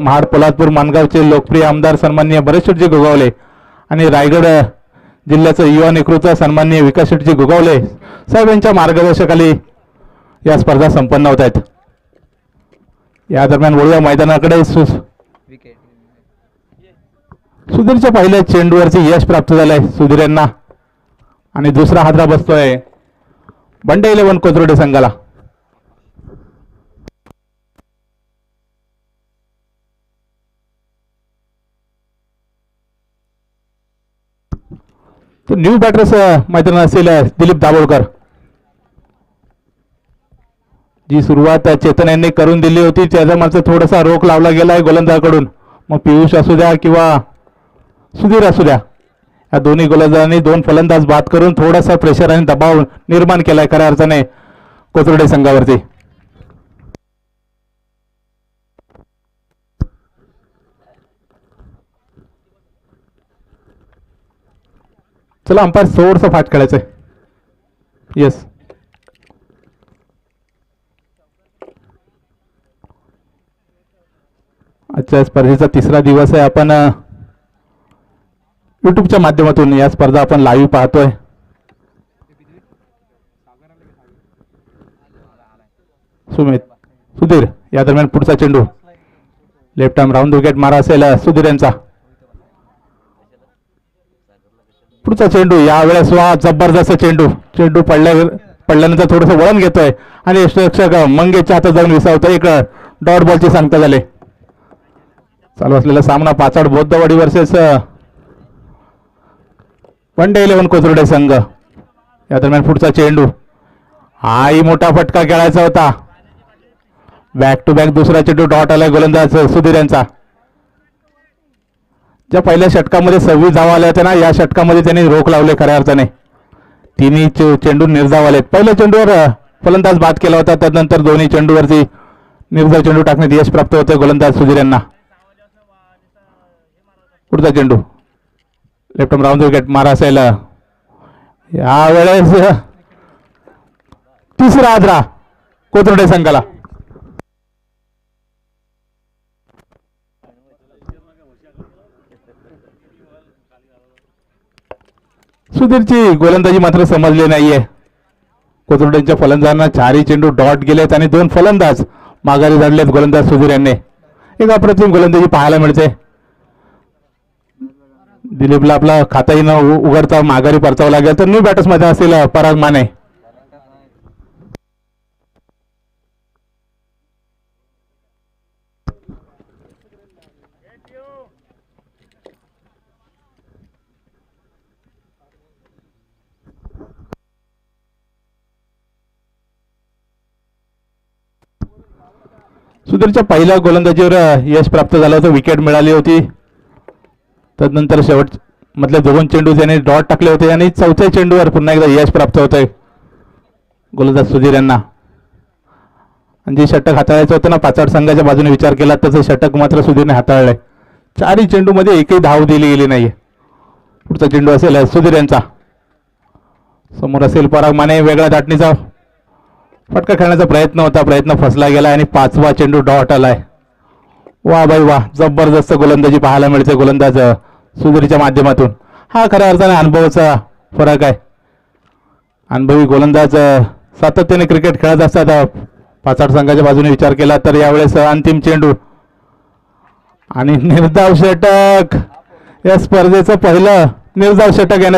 महाड पोलादपूर मानगावचे लोकप्रिय आमदार सन्माननीय बरेचशेटजी गोगावले आणि रायगड जिल्ह्याचं युवा नेतृत्व सन्माननीय विकास शेटजी गोगावले साहेब यांच्या मार्गदर्शकाली या स्पर्धा संपन्न होत आहेत. या दरम्यान वळूया मैदानाकडे. सु सुधीरच्या पहिल्या चेंडूवरचे यश प्राप्त झालंय सुधीर यांना. आणि दुसरा हादरा बसतोय बंडे इलेव्हन कोथरोडे संघाला. तो न्यू बॅटर्स मैदानात असेल दिलीप दाभोळकर. जी सुरुवात चेतन यांनी करून दिली होती त्याचा मात्र थोडासा रोख लावला गेला आहे गोलंदाजाकडून. मग पियुष असू द्या किंवा सुधीर असू द्या या दोन्ही गोलंदाजांनी दोन फलंदाज बाद करून थोडासा प्रेशर आणि दबाव निर्माण केलाय खऱ्या अर्थाने कोथरडे संघावरती. चला अंपायर सोडचं फाट खेळायचंय. येस आजच्या स्पर्धेचा तिसरा दिवस आहे. आपण यूट्यूबच्या युट्यूबच्या माध्यमातून या स्पर्धा आपण लाईव्ह पाहतोय. सुमित सुधीर या दरम्यान पुढचा चेंडू. लेफ्ट आर्म राऊंड विकेट मारा असेल सुधीर यांचा. पुढचा चेंडू यावेळेस वा जबरदस्त चेंडू. चेंडू पडल्या पडल्यानंतर थोडंसं वळण घेतोय. आणि यष्टरक्षक मंगेशच्या हातात जाऊन विसावतोय. एक डॉट बॉलची सांगता झाले. चालू असलेला सामना Pachad Bauddhawadi versus one day eleven Kothrude संघ. या दरम्यान पुढचा चेंडू. हाही मोठा फटका खेळायचा होता. बॅक टू बॅक दुसरा चेंडू डॉट आलाय गोलंदाज सुधीर यांचा. ज्या पहिल्या षटकामध्ये सव्वीस धावा आल्या होत्या ना या षटकामध्ये त्यांनी रोख लावले खऱ्या अर्थाने. तिन्ही चे- चेंडू निर्धाव आले पहिल्या चेंडूवर फलंदाज बाद केला होता त्यानंतर दोन्ही चेंडूवरती निर्धाव चेंडू टाकण्यात यश प्राप्त होते गोलंदाज सुधीर यांना. पुढचा चेंडू. लेफ्ट राऊंड विकेट मारा असेल. यावेळेस तिसरा आजरा कोथरडे संघाला. सुधीरची गोलंदाजी मात्र समजली नाहीये. कोथरुड्यांच्या फलंदाजांना चारही चेंडू डॉट गेलेत आणि दोन फलंदाज माघारी धाडलेत गोलंदाज सुधीर यांनी. एक अप्रतिम गोलंदाजी पाहायला मिळते. दिलीपला आपला खाताही न उ- उघडता माघारी परतावं लागेल. तर न्यू बॅटर्समध्ये असेल पराग माने. सुधीरच्या पहिल्या गोलंदाजीवर यश प्राप्त झालं होतं. विकेट मिळाली होती. तदनंतर शेवट मधल्या दोन चेंडू त्याने डॉट टाकले होते आणि चौथ्या चेंडूवर पुन्हा एकदा यश प्राप्त होतंय. गोलंदाज सुधीर यांना. आणि जे षटक हाताळायचं होतं ना पाचाड संघाच्या बाजूने विचार केला तसं षटक मात्र सुधीरने हाताळलंय. चारही चेंडूमध्ये एकही धाव दिली गेली नाही पुढचा चेंडू असेल सुधीर यांचा. समोर असेल पराग माने वेगळ्या दाटणीचा फटका खेळण्याचा प्रयत्न होता प्रयत्न फसला गेला आणि पाचवा चेंडू डॉट आलाय. वा बाई वा जबरदस्त गोलंदाजी पाहायला मिळते गोलंदाज सुधीरच्या माध्यमातून. हा खऱ्या अर्थाने अनुभवाचा फरक आहे. अनुभवी गोलंदाज सातत्याने क्रिकेट खेळत असतात. पाच आठ संघाच्या बाजूने विचार केला तर यावेळेस अंतिम चेंडू. आणि निर्धाव षटक. या स्पर्धेचं पहिलं निर्धाव षटक येणार